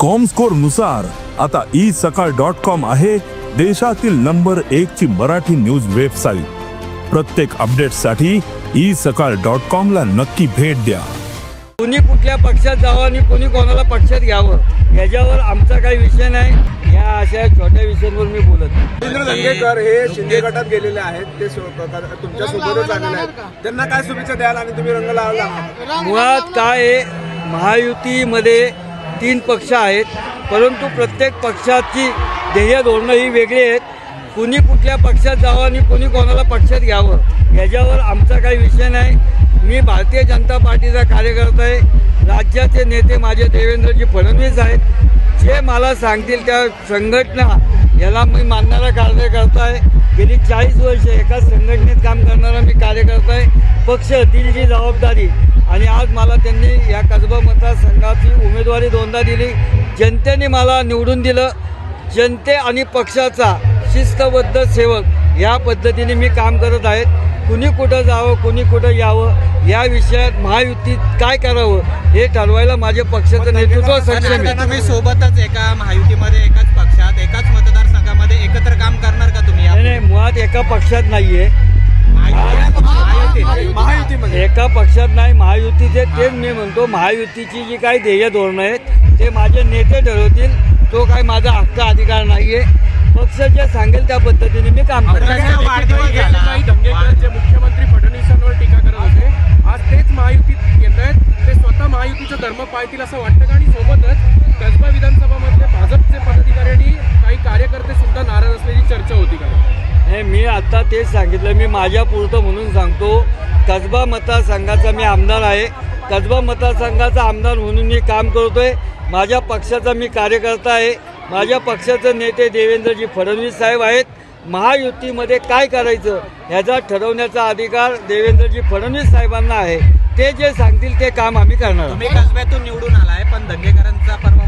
कॉमस्कोरनुसार आता ई सकाळ dot com आहे देशातील नंबर एक ची मराठी न्यूज वेबसाईट प्रत्येक अपडेटसाठी ई सकाळ डॉट कॉम ला नक्की भेट द्या. कोणी कुठल्या पक्षात जावं आणि कोणी कोणाला पक्षात घ्यावं याच्यावर आमचा काही विषय नाही. या अशा छोट्या विषयांवर मी बोलत दंगेकर हे शिंदे गटात गेलेले आहेत. ते सो- तुमच्या सोबतच आलेले आहेत. त्यांना काय शुभेच्छा द्याल आणि तुम्ही रंग लावला? मुळात काय आहे महायुतीमध्ये तीन पक्ष आहेत परंतु प्रत्येक पक्षाची ध्येय धोरणं ही वेगळी आहेत. कुणी कुठल्या पक्षात जावं आणि कोणी कोणाला पक्षात घ्यावं याच्यावर आमचा काही विषय नाही. मी भारतीय जनता पार्टीचा कार्यकर्ता आहे. राज्याचे नेते माझे देवेंद्रजी फडणवीस आहेत. जे मला सांगतील त्या संघटना याला मी मानणारा कार्यकर्ता आहे. गेली चाळीस वर्ष एका संघटनेत काम करणारा मी कार्यकर्ता आहे. पक्ष दिली जी जबाबदारी. आणि आज मला त्यांनी या कसबा मतदारसंघाची उमेदवारी दोनदा दिली. जनतेने मला निवडून दिलं. जनते आणि पक्षाचा शिस्तबद्ध सेवक या पद्धतीने मी काम करत आहेत कुणी कुठं जावं कुणी कुठं यावं या विषयात महायुतीत काय करावं हे ठरवायला माझे पक्षाचं नेतृत्व सक्षम आहे. तुम्ही सोबतच एका महायुतीमध्ये एकाच पक्षात एकाच एका पक्षात नाही आहे महायुतीत महायुतीमध्ये. एका पक्षात नाही महायुतीचे तेच मी म्हणतो महायुतीची जी काही ध्येय धोरणं आहेत ते माझे नेते ठरवतील. तो काय माझा हक्क अधिकार नाही आहे पक्ष जे सांगेल त्या पद्धतीने मी काम. काही जे मुख्यमंत्री फडणवीसांवर टीका करत होते. आज तेच महायुतीत येत आहेत. ते स्वतः महायुतीचं धर्म पाळतील असं वाटतं का? आणि सोबतच नाही मी आत्ता तेच सांगितलं मी माझ्या पुरतं म्हणून सांगतो कसबा मतदारसंघाचा मी आमदार आहे. कसबा मतदारसंघाचा आमदार म्हणून मी काम करतो आहे माझ्या पक्षाचा मी कार्यकर्ता आहे. माझ्या पक्षाचे नेते देवेंद्रजी फडणवीस साहेब आहेत. महायुतीमध्ये काय करायचं ह्याचा ठरवण्याचा अधिकार देवेंद्रजी फडणवीस साहेबांना आहे. ते जे सांगतील ते काम आम्ही करणार तुम्ही कसब्यातून निवडून आलाय पण दंगेकरांचा परवा